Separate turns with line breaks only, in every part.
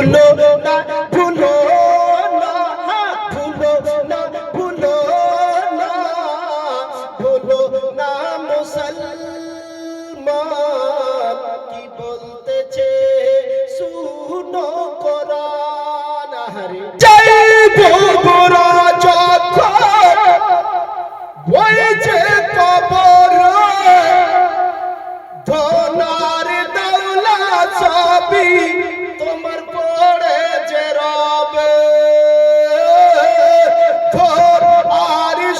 ভুলো না ভুলো না ভুলো না ভুলো না ভুলো না মুসলমান কি বলতেছে? শুনো কোরআন হরে জয় গোবরা যখন হয়েছে কবর, ধনার দৌলা সবই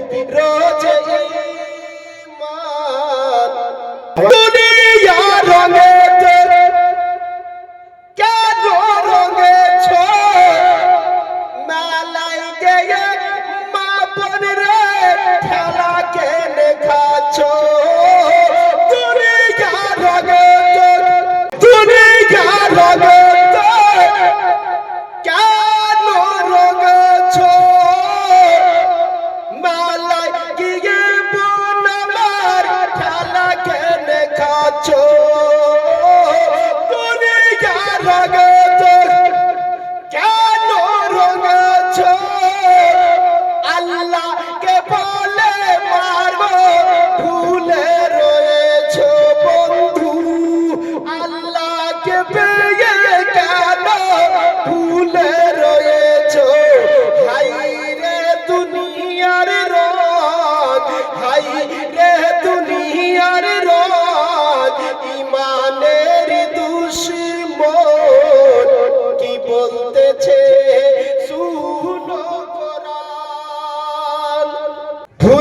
পবিত্র যে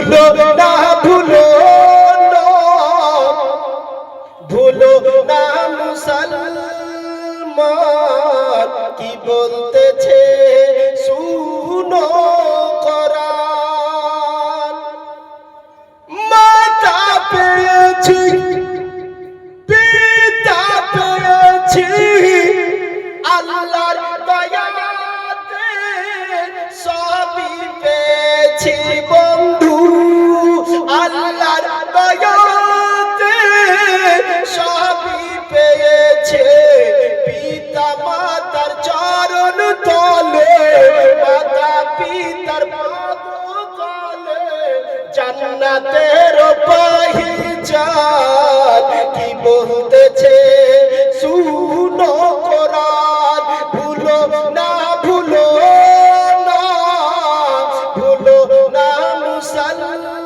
ভুলো না, ভুলো ভুলো না, মুসলমান কি বলতেছে, শুনো কোরআন। মাতা পেয়েছি পিতা পেয়েছি, আল্লাহর দয়াতে জান্নাতের পাহিজান কি বলতেছে? শুনো কোরআন। ভুলো না ভুলো না। ভুলো না মুসলমান।